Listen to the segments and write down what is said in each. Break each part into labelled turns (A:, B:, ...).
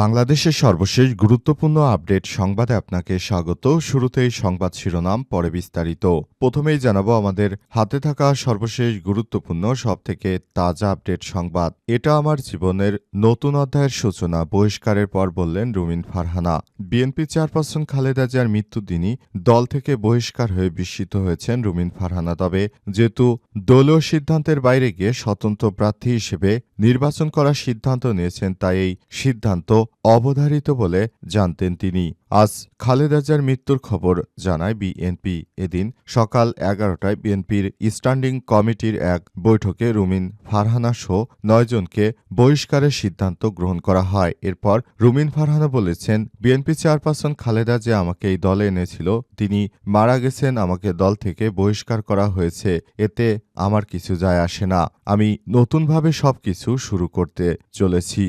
A: বাংলাদেশের সর্বশেষ গুরুত্বপূর্ণ আপডেট সংবাদে আপনাকে স্বাগত। শুরুতেই সংবাদ শিরোনাম, পরে বিস্তারিত। প্রথমেই জানাব আমাদের হাতে থাকা সর্বশেষ গুরুত্বপূর্ণ, সবথেকে তাজা আপডেট সংবাদ। এটা আমার জীবনের নতুন অধ্যায়ের সূচনা, বহিষ্কারের পর বললেন রুমিন ফারহানা। বিএনপি চেয়ারপারসন খালেদা জিয়ার মৃত্যুর দিনই দল থেকে বহিষ্কার হয়ে বিস্মিত হয়েছেন রুমিন ফারহানা। তবে যেহেতু দলীয় সিদ্ধান্তের বাইরে গিয়ে স্বতন্ত্র প্রার্থী হিসেবে নির্বাচন করার সিদ্ধান্ত নিয়েছেন, তাই এই সিদ্ধান্ত অবধারিত বলে জানতেন তিনি। আজ খালেদা জিয়ার মৃত্যুর খবর জানায় বিএনপি। এদিন সকাল এগারোটায় বিএনপির স্ট্যান্ডিং কমিটির এক বৈঠকে রুমিন ফারহানা সহ নয়জনকে বহিষ্কারের সিদ্ধান্ত গ্রহণ করা হয়। এরপর রুমিন ফারহানা বলেছেন, বিএনপি চেয়ারপারসন খালেদা যে আমাকে এই দলে এনেছিল, তিনি মারা গেছেন, আমাকে দল থেকে বহিষ্কার করা হয়েছে, এতে আমার কিছু যায় আসে না। আমি নতুনভাবে সবকিছু শুরু করতে চলেছি।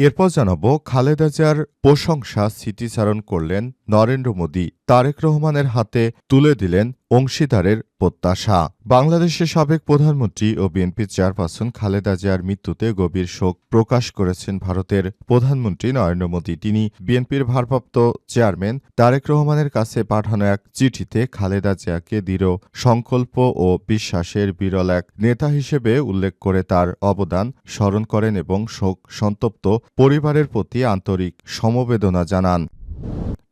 A: এরপর জানাব খালেদা জিয়ার প্রশংসা স্মৃতিচারণ করলেন নরেন্দ্র মোদী। তারেক রহমানের হাতে তুলে দিলেন অংশীদারের প্রত্যাশা। বাংলাদেশের সাবেক প্রধানমন্ত্রী ও বিএনপি চেয়ারপারসন খালেদা জিয়ার মৃত্যুতে গভীর শোক প্রকাশ করেছেন ভারতের প্রধানমন্ত্রী নরেন্দ্র মোদী। তিনি বিএনপির ভারপ্রাপ্ত চেয়ারম্যান তারেক রহমানের কাছে পাঠানো এক চিঠিতে খালেদা জিয়াকে দৃঢ় সংকল্প ও বিশ্বাসের বিরল এক নেতা হিসেবে উল্লেখ করে তার অবদান স্মরণ করেন এবং শোক সন্তপ্ত পরিবারের প্রতি আন্তরিক সমবেদনা জানান।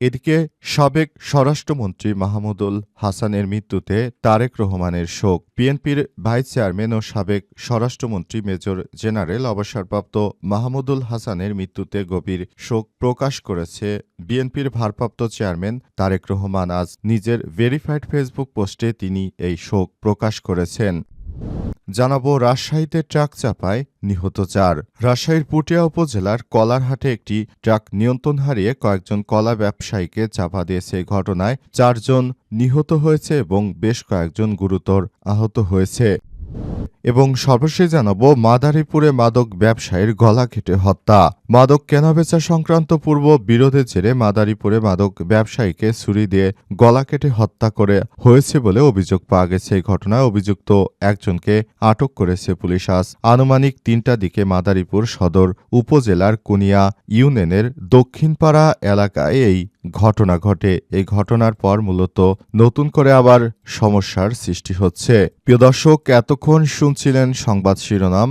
A: এদিকে সাবেক স্বরাষ্ট্রমন্ত্রী মাহমুদুল হাসানের মৃত্যুতে তারেক রহমানের শোক। বিএনপির ভাইস চেয়ারম্যান ও সাবেক স্বরাষ্ট্রমন্ত্রী মেজর জেনারেল অবসরপ্রাপ্ত মাহমুদুল হাসানের মৃত্যুতে গভীর শোক প্রকাশ করেছে বিএনপির ভারপ্রাপ্ত চেয়ারম্যান তারেক রহমান। আজ নিজের ভেরিফাইড ফেসবুক পোস্টে তিনি এই শোক প্রকাশ করেছেন। জানাব রাজশাহীতে ট্রাক চাপায় নিহত চার। রাজশাহীর পুটিয়া উপজেলার কলারহাটে একটি ট্রাক নিয়ন্ত্রণ হারিয়ে কয়েকজন কলা ব্যবসায়ীকে চাপা দিয়েছে ঘটনায় চারজন নিহত হয়েছে এবং বেশ কয়েকজন গুরুতর আহত হয়েছে। এবং সর্বশেষ জানাব, মাদারীপুরে মাদক ব্যবসায়ীর গলা কেটে হত্যা। মাদক কেনাবেচা সংক্রান্ত পূর্ব বিরোধের জেরে মাদারীপুরে মাদক ব্যবসায়ীকে ছুরি দিয়ে গলা কেটে হত্যা করে হয়েছে বলে অভিযোগ পাওয়া গেছে। এই ঘটনায় অভিযুক্ত একজনকে আটক করেছে পুলিশ। আজ আনুমানিক তিনটা দিকে মাদারীপুর সদর উপজেলার কুনিয়া ইউনিয়নের দক্ষিণপাড়া এলাকায় এই ঘটনা ঘটে। এই ঘটনার পর মূলত নতুন করে আবার সমস্যার সৃষ্টি হচ্ছে। প্রিয় দর্শক, এতক্ষণ শুনছিলেন সংবাদ শিরোনাম।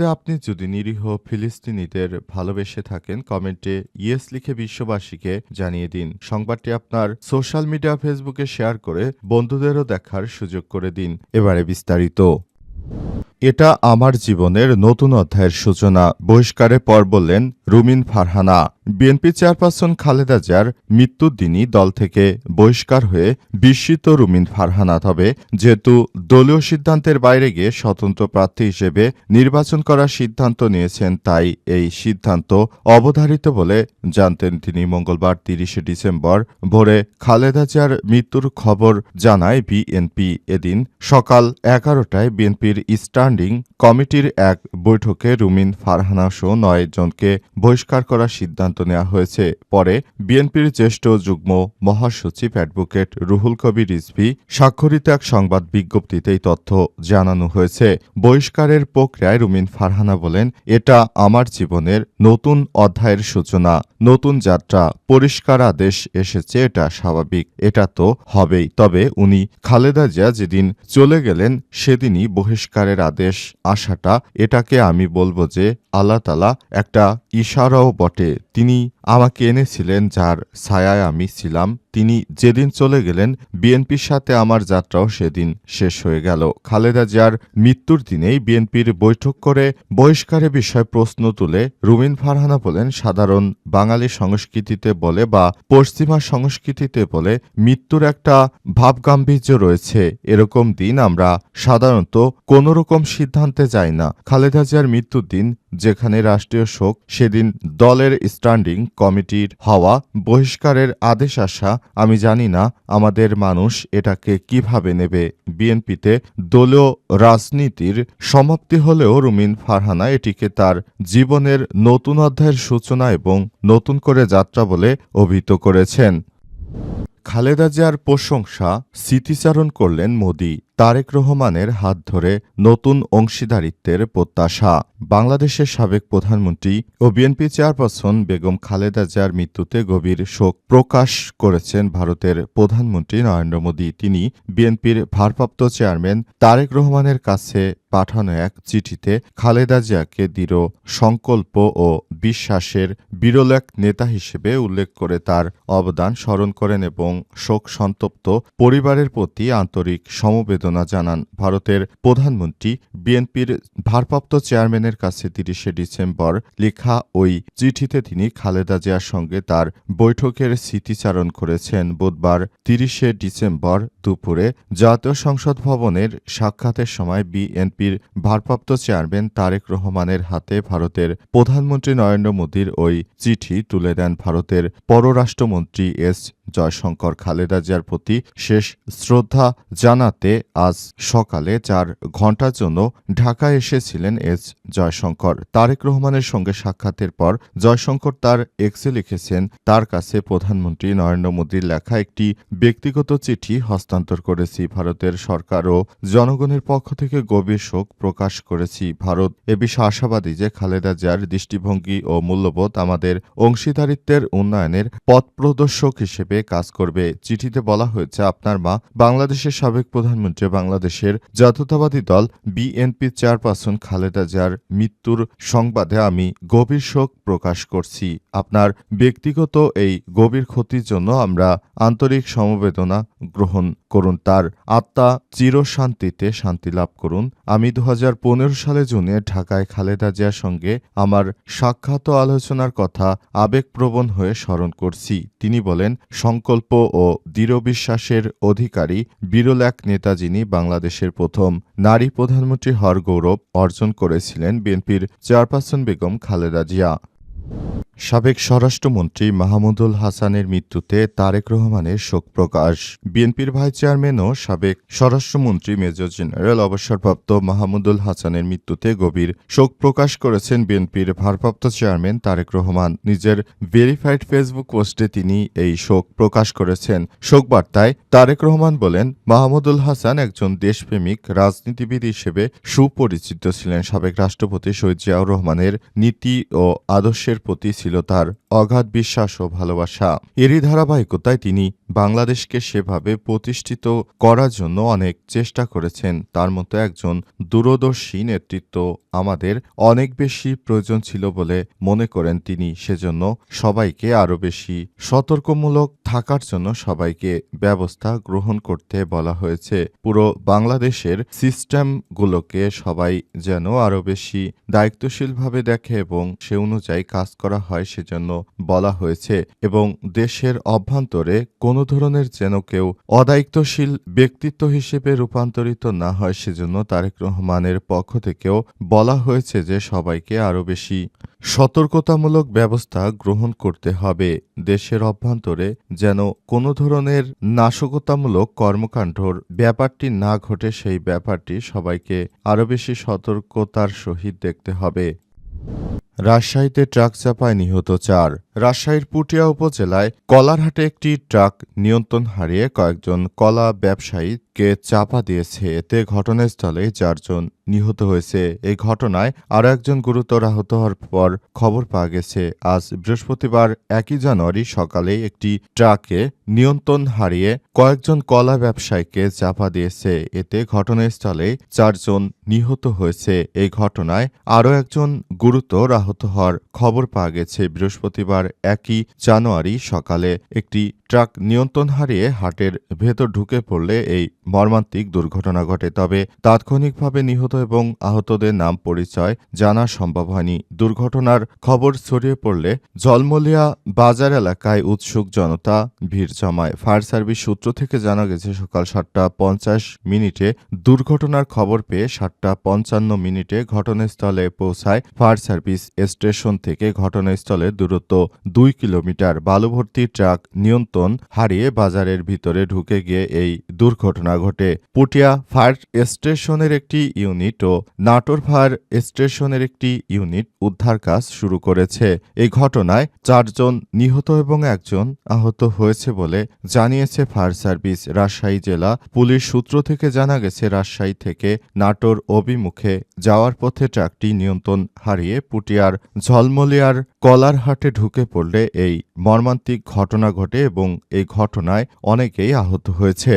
A: আপনি যদি নিরীহ ফিলিস্তিনিদের ভালোবেসে থাকেন, কমেন্টে ইয়েস লিখে বিশ্ববাসীকে জানিয়ে দিন। সংবাদটি আপনার সোশ্যাল মিডিয়া ফেসবুকে শেয়ার করে বন্ধুদেরও দেখার সুযোগ করে দিন। এবারে বিস্তারিত। এটা আমার জীবনের নতুন অধ্যায়ের সূচনা। বহিষ্কারের পর বললেন, রুমিন ফারহানা, বিএনপি চেয়ারপারসন খালেদা জিয়ার মৃত্যুর দিনই দল থেকে বহিষ্কার হয়ে বিস্মিত রুমিন ফারহানা। তবে যেহেতু দলীয় সিদ্ধান্তের বাইরে গিয়ে স্বতন্ত্র প্রার্থী হিসেবে নির্বাচন করার সিদ্ধান্ত নিয়েছেন, তাই এই সিদ্ধান্ত অবধারিত বলে জানতেন তিনি মঙ্গলবার তিরিশে ডিসেম্বর ভোরে খালেদা জিয়ার মৃত্যুর খবর জানায় বিএনপি। এদিন সকাল এগারোটায় বিএনপির স্ট্যান্ডিং কমিটির এক বৈঠকে রুমিন ফারহানা সহ নয় জনকে বহিষ্কার করার সিদ্ধান্ত নেওয়া হয়েছে। পরে বিএনপির জ্যেষ্ঠ যুগ্ম মহাসচিব অ্যাডভোকেট রুহুল কবির রিজভি স্বাক্ষরিত এক সংবাদ বিজ্ঞপ্তিতে এই তথ্য জানানো হয়েছে। বহিষ্কারের প্রক্রিয়ায় রুমিন ফারহানা বলেন, এটা আমার জীবনের নতুন অধ্যায়ের সূচনা। নতুন যাত্রা, পরিষ্কার আদেশ এসেছে, এটা স্বাভাবিক। এটা তো হবেই। তবে উনি খালেদা জিয়া যেদিন চলে গেলেন, সেদিনই বহিষ্কারের আদেশ আসাটা এটাকে আমি বলব যে আল্লাহ তালা একটা ইশারাও বটে। তিনি আমাকে এনেছিলেন যার ছায়ায় আমি ছিলাম। তিনি যেদিন চলে গেলেন, বিএনপির সাথে আমার যাত্রাও সেদিন শেষ হয়ে গেল। খালেদা জিয়ার মৃত্যুর দিনেই বিএনপির বৈঠক করে বহিষ্কারের বিষয়ে প্রশ্ন তুলে রুমিন ফারহানা বলেন, সাধারণ বাঙালি সংস্কৃতিতে বলে বা পশ্চিমা সংস্কৃতিতে বলে মৃত্যুর একটা ভাবগাম্ভীর্য রয়েছে। এরকম দিন আমরা সাধারণত কোনোরকম সিদ্ধান্তে যাই না। খালেদা জিয়ার মৃত্যুর দিন, যেখানে রাষ্ট্রীয় শোক, সেদিন দলের স্ট্যান্ডিং কমিটির হওয়া বহিষ্কারের আদেশ আসা, আমি জানি না আমাদের মানুষ এটাকে কীভাবে নেবে। বিএনপিতে দলীয় রাজনীতির সমাপ্তি হলেও রুমিন ফারহানা এটিকে তার জীবনের নতুন অধ্যায়ের সূচনা এবং নতুন করে যাত্রা বলে অভিহিত করেছেন। খালেদা জিয়ার প্রশংসা স্মৃতিচারণ করলেন মোদি। তারেক রহমানের হাত ধরে নতুন অংশীদারিত্বের প্রত্যাশা। বাংলাদেশের সাবেক প্রধানমন্ত্রী ও বিএনপি চেয়ারপারসন বেগম খালেদা জিয়ার মৃত্যুতে গভীর শোক প্রকাশ করেছেন ভারতের প্রধানমন্ত্রী নরেন্দ্র মোদী। তিনি বিএনপির ভারপ্রাপ্ত চেয়ারম্যান তারেক রহমানের কাছে পাঠানো এক চিঠিতে খালেদা জিয়াকে দৃঢ় সংকল্প ও বিশ্বাসের বিরল এক নেতা হিসেবে উল্লেখ করে তার অবদান স্মরণ করেন এবং শোক সন্তপ্ত পরিবারের প্রতি আন্তরিক সমবেদনা জানান ভারতের প্রধানমন্ত্রী। বিএনপির ভারপ্রাপ্ত চেয়ারম্যানের কাছে তিরিশে ডিসেম্বর লেখা ওই চিঠিতে তিনি খালেদা জিয়ার সঙ্গে তার বৈঠকের স্মৃতিচারণ করেছেন। বুধবার তিরিশে ডিসেম্বর দুপুরে জাতীয় সংসদ ভবনের সাক্ষাতের সময় বিএনপির ভারপ্রাপ্ত চেয়ারম্যান তারেক রহমানের হাতে ভারতের প্রধানমন্ত্রী নরেন্দ্র মোদীর ওই চিঠি তুলে দেন ভারতের পররাষ্ট্রমন্ত্রী এস জয়শঙ্কর খালেদা জিয়ার প্রতি শেষ শ্রদ্ধা জানাতে আজ সকালে চার ঘণ্টার জন্য ঢাকায় এসেছিলেন এস জয়শঙ্কর। তারেক রহমানের সঙ্গে সাক্ষাতের পর জয়শঙ্কর তার এক্সে লিখেছেন, তার কাছে প্রধানমন্ত্রী নরেন্দ্র মোদীর লেখা একটি ব্যক্তিগত চিঠি হস্তান্তর করেছি ভারতের সরকার ও জনগণের পক্ষ থেকে গভীর শোক প্রকাশ করেছি ভারত। এ বিষয়ে আশাবাদী যে খালেদা জিয়ার দৃষ্টিভঙ্গি ও মূল্যবোধ আমাদের অংশীদারিত্বের উন্নয়নের পথ প্রদর্শক হিসেবে কাজ করবে। চিঠিতে বলা হয়েছে, আপনার মা বাংলাদেশের সাবেক প্রধানমন্ত্রী, বাংলাদেশের জাতীয়তাবাদী দল বিএনপি চেয়ারপারসন খালেদা জিয়ার মৃত্যুর সংবাদে আমি গভীর শোক প্রকাশ করছি। আপনার ব্যক্তিগত এই গভীর ক্ষতির জন্য আমরা আন্তরিক সমবেদনা গ্রহণ করুন। তার আত্মা চিরশান্তিতে শান্তি লাভ করুন। আমি দু হাজার পনেরো সালে জুনে ঢাকায় খালেদা জিয়ার সঙ্গে আমার সাক্ষাৎ আলোচনার কথা আবেগপ্রবণ হয়ে স্মরণ করছি। তিনি বলেন সংকল্প ও দৃঢ় বিশ্বাসের অধিকারী বিরল এক নেতা যিনি বাংলাদেশের প্রথম নারী প্রধানমন্ত্রী হওয়ার গৌরব অর্জন করেছিলেন বিএনপির চেয়ারপারসন বেগম খালেদা জিয়া। সাবেক স্বরাষ্ট্রমন্ত্রী মাহমুদুল হাসানের মৃত্যুতে তারেক রহমানের শোক প্রকাশ। বিএনপির ভাইস চেয়ারম্যান ও সাবেক স্বরাষ্ট্রমন্ত্রী মেজর জেনারেল অবসরপ্রাপ্ত মাহমুদুল হাসানের মৃত্যুতে গভীর শোক প্রকাশ করেছেন বিএনপির ভারপ্রাপ্ত চেয়ারম্যান তারেক রহমান। নিজের ভেরিফাইড ফেসবুক পোস্টে তিনি এই শোক প্রকাশ করেছেন। শোক বার্তায় তারেক রহমান বলেন, মাহমুদুল হাসান একজন দেশপ্রেমিক, রাজনীতিবিদ হিসেবে সুপরিচিত ছিলেন। সাবেক রাষ্ট্রপতি শহীদ জিয়াউর রহমানের নীতি ও আদর্শের প্রতি ছিল তার অগাধ বিশ্বাস ও ভালোবাসা। এরই ধারাবাহিকতায় তিনি বাংলাদেশকে সেভাবে প্রতিষ্ঠিত করার জন্য অনেক চেষ্টা করেছেন। তার মতো একজন দূরদর্শী নেতৃত্ব আমাদের অনেক বেশি প্রয়োজন ছিল বলে মনে করেন তিনি। সেজন্য সবাইকে আরও বেশি সতর্কমূলক থাকার জন্য সবাইকে ব্যবস্থা গ্রহণ করতে বলা হয়েছে। পুরো বাংলাদেশের সিস্টেমগুলোকে সবাই যেন আরও বেশি দায়িত্বশীলভাবে দেখে এবং সে অনুযায়ী কাজ করা হয়, সেজন্য বলা হয়েছে এবং দেশের অভ্যন্তরে কোনো ধরনের যেন কেউ অদায়িত্বশীল ব্যক্তিত্ব হিসেবে রূপান্তরিত না হয় সেজন্য তারেক রহমানের পক্ষ থেকেও বলা হয়েছে যে সবাইকে আরও বেশি সতর্কতামূলক ব্যবস্থা গ্রহণ করতে হবে। দেশের অভ্যন্তরে যেন কোনো ধরনের নাশকতামূলক কর্মকাণ্ডর ব্যাপারটি না ঘটে সেই ব্যাপারটি সবাইকে আরও বেশি সতর্কতার সহিত দেখতে হবে। রাজশাহীতে ট্রাক চাপায় নিহত চার। রাজশাহীর পুটিয়া উপজেলায় কলারহাটে একটি ট্রাক নিয়ন্ত্রণ হারিয়ে কয়েকজন কলা ব্যবসায়ীকে চাপা দিয়েছে। এতে ঘটনাস্থলে চারজন নিহত হয়েছে। এই ঘটনায় আরও একজন গুরুতর আহত হওয়ার পর খবর পাওয়া গেছে। আজ বৃহস্পতিবার একই জানুয়ারি সকালে একটি ট্রাকে নিয়ন্ত্রণ হারিয়ে কয়েকজন কলা ব্যবসায়ীকে চাপা দিয়েছে। এতে ঘটনাস্থলে চারজন নিহত হয়েছে। এই ঘটনায় আরও একজন গুরুতর আহত হওয়ার খবর পাওয়া গেছে। বৃহস্পতিবার রোববার একই জানুয়ারি সকালে একটি ট্রাক নিয়ন্ত্রণ হারিয়ে হাটের ভেতর ঢুকে পড়লে এই মর্মান্তিক দুর্ঘটনা ঘটে, তবে তাৎক্ষণিকভাবে নিহত এবং আহতদের নাম পরিচয় জানা সম্ভব হয়নি। দুর্ঘটনার খবর ছড়িয়ে পড়লে জলমলিয়া বাজার এলাকায় উৎসুক জনতা ভিড় জমায়। ফায়ার সার্ভিস সূত্র থেকে জানা গেছে, সকাল সাতটা পঞ্চাশ মিনিটে দুর্ঘটনার খবর পেয়ে সাতটা পঞ্চান্ন মিনিটে ঘটনাস্থলে পৌঁছায় ফায়ার সার্ভিস স্টেশন থেকে। ঘটনাস্থলে দূরত্ব দুই কিলোমিটার। বালুভর্তি ট্রাক নিয়ন্ত্রণ হারিয়ে বাজারের ভিতরে ঢুকে গিয়ে এই দুর্ঘটনা ঘটে। পুটিয়া ফায়ার স্টেশনের একটি ইউনিট ও নাটোর ফায়ার স্টেশনের একটি ইউনিট উদ্ধার কাজ শুরু করেছে। এই ঘটনায় চারজন নিহত এবং একজন আহত হয়েছে বলে জানিয়েছে ফায়ার সার্ভিস। রাজশাহী জেলা পুলিশ সূত্র থেকে জানা গেছে, রাজশাহী থেকে নাটোর অভিমুখে যাওয়ার পথে ট্রাকটি নিয়ন্ত্রণ হারিয়ে পুটিয়ার ঝলমলিয়ার কলারহাটে ঢুকে পড়লে এই মর্মান্তিক ঘটনা ঘটে এবং এই ঘটনায় অনেকেই আহত হয়েছে।